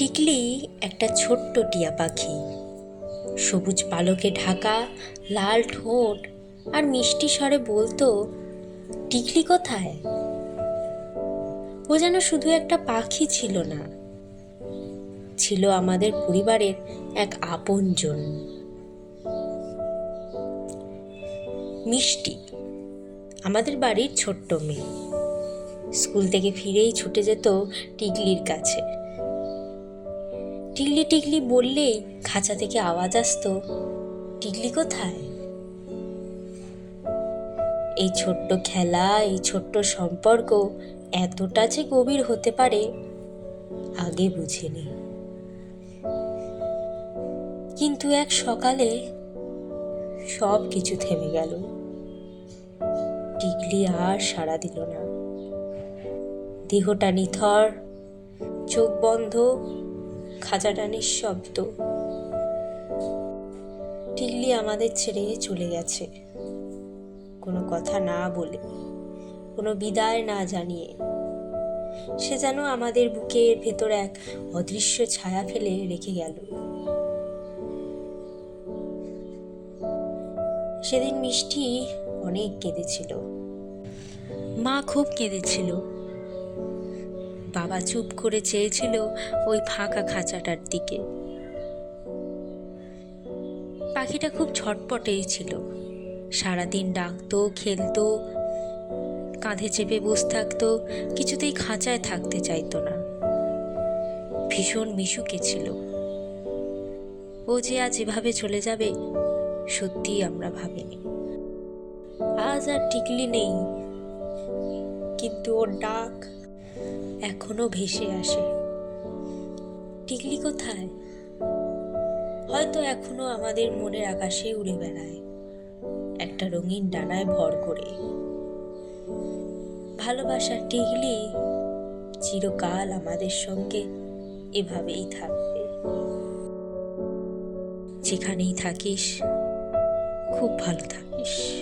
টিকলি একটা ছোট্ট টিয়া পাখি। সবুজ পালকে ঢাকা, লাল ঠোঁট আর মিষ্টি স্বরে বলতো, টিকলি কোথায়? ও যেন শুধু একটা পাখি ছিল না, ছিল আমাদের পরিবারের এক আপনজন। মিষ্টি, আমাদের বাড়ির ছোট্ট মেয়ে। স্কুল থেকে ফিরেই ছুটে যেত টিকলির কাছে। টিকলি টিকলি বললেই খাঁচা থেকে আওয়াজ আসতো টিকলি কোথায়? এই ছোট্ট খেলা, এই ছোট্ট সম্পর্ক এতটা যে গভীর হতে পারে, আগে বুঝিনি কিন্তু এক সকালে সব কিছু থেমে গেল। টিকলি আর সাড়া দিল না। দেহটা নিথর, চোখ বন্ধ খাঁচাটা নিঃশব্দ টিকলি আমাদের ছেড়ে চলে গেছে। কোনো কথা না বলে, কোনো বিদায় না জানিয়ে, সে যেন আমাদের বুকের ভেতর এক অদৃশ্য ছায়া ফেলে রেখে গেল। সেদিন মিষ্টি অনেক কেঁদেছিল। মা খুব কেঁদেছিল। বাবা চুপ করে চেয়েছিল ওই ফাঁকা খাঁচাটার দিকে। পাখিটা খুব ছটপটেই ছিল। সারাদিন ডাকতো, খেলতো, কাঁধে চেপে বসে থাকতো, কিছুতেই খাঁচায় থাকতে চাইতো না। ভীষণ মিশুকে ছিল। ও যে আজ এভাবে চলে যাবে, সত্যিই আমরা ভাবিনি। আজ আর টিকলি নেই, কিন্তু ওর ডাক এখনও ভেসে আসে। টিকলি কোথায়? হয়তো এখনও আমাদের মনের আকাশে উড়ে বেড়ায়, একটা রঙিন ডানায় ভর করে। ভালোবাসার টিকলি চিরকাল আমাদের সঙ্গে এভাবেই থাকবে। যেখানেই থাকিস, খুব ভালো থাকিস।